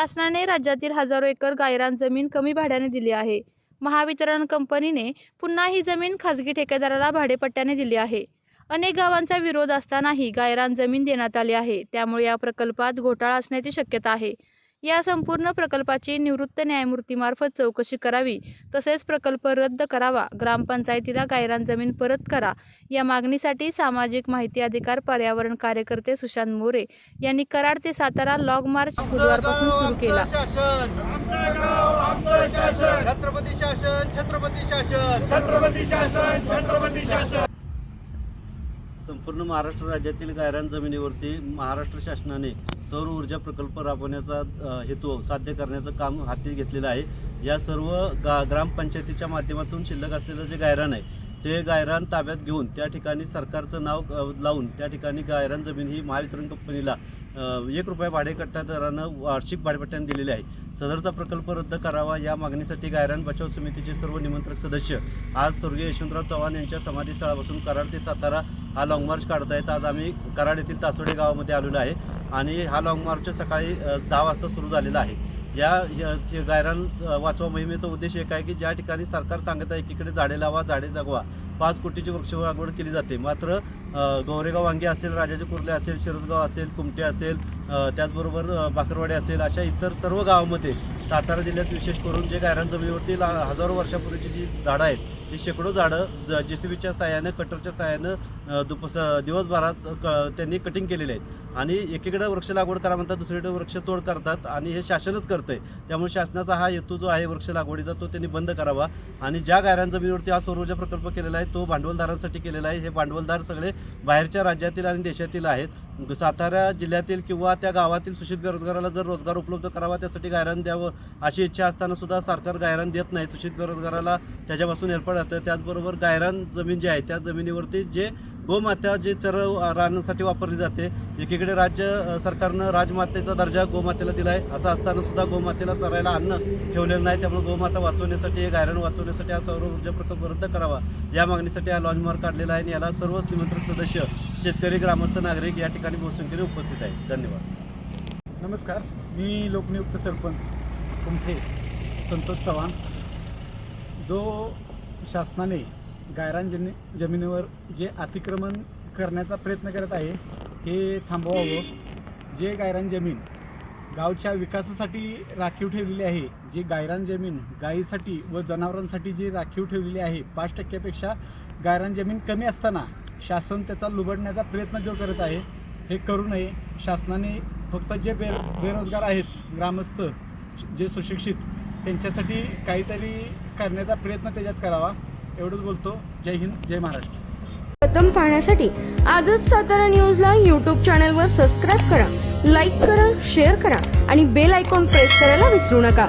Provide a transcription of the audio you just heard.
शासनाने राज्यातील हजारो एकर गायरान जमीन कमी भाड्याने दिली आहे. महावितरण कंपनीने पुन्हा ही जमीन खाजगी ठेकेदाराला भाडेपट्ट्याने दिली आहे. अनेक गावांचा विरोध असतानाही गायरान जमीन देण्यात आली आहे. त्यामुळे या प्रकल्पात घोटाळा असण्याची शक्यता आहे. या संपूर्ण प्रकल्पाची निवृत्त न्यायमूर्तीमार्फत चौकशी करावी. तसेच प्रकल्प रद्द करावा. ग्रामपंचायतीला गायरान जमीन परत करा. या मागणीसाठी सामाजिक माहिती अधिकार पर्यावरण कार्यकर्ते सुशांत मोरे यांनी कराड ते सातारा लॉग मार्च बुधवारपासून सुरू केला. छत्रपती शासन छत्रपती शासन. छत्रपती शासन छत्रपती शासन. संपूर्ण महाराष्ट्र राज्यातील गायरान जमिनीवरती महाराष्ट्र शासनाने सौर ऊर्जा प्रकल्प राबवण्याचा हेतू साध्य करण्याचं काम हाती घेतलेलं आहे. या सर्व गा ग्रामपंचायतीच्या माध्यमातून शिल्लक असलेलं जे गायरान आहे ते गायरान ताब्यात घेऊन त्या ठिकाणी सरकारचं नाव लावून त्या ठिकाणी गायरान जमीन ही महावितरण कंपनीला एक रुपये भाडेकट्टा दरानं वार्षिक भाडेपट्ट्याने दिलेली आहे. सदरचा प्रकल्प रद्द करावा या मागणीसाठी गायरान बचाव समितीचे सर्व निमंत्रक सदस्य आज स्वर्गीय यशवंतराव चव्हाण यांच्या समाधीस्थळापासून कराड ते सातारा हा लाँग मार्च काढतायत. आज आम्ही कराड येथील तासोडे गावामध्ये आलेलो आहे. आणि हा लाँग मार्च सकाळी दहा वाजता सुरू झालेला आहे. या गायरान वाचवा मोहिमेचा उद्देश एक आहे की ज्या ठिकाणी सरकार सांगत आहे एकीकडे झाडे लावा झाडे जगवा. पाच कोटीची वृक्ष लागवड केली जाते. मात्र गोरेगाव गौरेगाव वांगी असेल राजाचे कुर्ले असेल शिरसगाव असेल कुमटे असेल त्याचबरोबर बाकरवाडी असेल अशा इतर सर्व गावामध्ये सातारा जिल्ह्यात विशेष करून जे गायरान जमिनीवरती ला हजारो वर्षापूर्वीची जी झाडं आहेत ती शेकडो झाडं जे सी बीच्या साह्यानं कटरच्या साह्यानं दुप स- दिवसभरात क त्यांनी कटिंग केलेले आहेत. आणि एकीकडे वृक्ष लागवड करा म्हणतात दुसरीकडे वृक्ष तोड करतात आणि हे शासनच करतंय. त्यामुळे शासनाचा हा हेतू जो आहे वृक्ष लागवडीचा तो त्यांनी बंद करावा. आणि ज्या गायरान जमिनीवरती हा सौरऊर्जा प्रकल्प केलेला आहे तो भांडवलदारांसाठी केलेला आहे. हे भांडवलदार सगळे बाहेरच्या राज्यातील आणि देशातील आहेत. सातारा जिल्ह्यातील किंवा त्या गावातील सुशिक्षित बेरोजगाराला जर रोजगार उपलब्ध करावा त्यासाठी गायरान द्यावं अशी इच्छा असताना सुद्धा सरकार गायरान देत नाही. सुशिक्षित बेरोजगाराला त्याच्यापासून हेरपड जातं. त्याचबरोबर गायरान जमीन जी आहे त्या जमिनीवरती जे हो, गोमाता जे चर राहण्यासाठी वापरली जाते एकीकडे राज्य सरकारनं राजमातेचा दर्जा गोमातेला दिला आहे असं असताना सुद्धा गोमातेला चरायला अन्न ठेवलेलं नाही त्यामुळे गोमाता वाचवण्यासाठी हे वाचवण्यासाठी हा सौर ऊर्जा प्रकल्प रद्द करावा. या मागणीसाठी हा लॉन्च काढलेला आहे आणि याला सर्वच निमंत्रित सदस्य शेतकरी ग्रामस्थ नागरिक या ठिकाणी बहुसंख्येने उपस्थित आहेत. धन्यवाद. नमस्कार मी लोकनियुक्त सरपंच कुंठे संतोष चव्हाण. जो शासनाने गायरान जमी जमिनीवर जे अतिक्रमण करण्याचा प्रयत्न करत आहे हे थांबवावं. जे गायरान जमीन गावच्या विकासासाठी राखीव ठेवलेली आहे जी गायरान जमीन गायीसाठी व जनावरांसाठी जी राखीव ठेवलेली आहे पाच टक्क्यापेक्षा गायरान जमीन कमी असताना शासन त्याचा लुबडण्याचा प्रयत्न जो करत आहे हे करू नये. शासनाने फक्त जे बे बेरोजगार आहेत ग्रामस्थ जे सुशिक्षित त्यांच्यासाठी काहीतरी करण्याचा प्रयत्न त्याच्यात करावा. एवढंच बोलतो. जय हिंद जय महाराष्ट्र. प्रथम पाहण्यासाठी आजच सातारा न्यूजला यूट्यूब चॅनलवर सबस्क्राईब करा लाईक करा शेअर करा आणि बेल आयकॉन प्रेस करायला विसरू नका.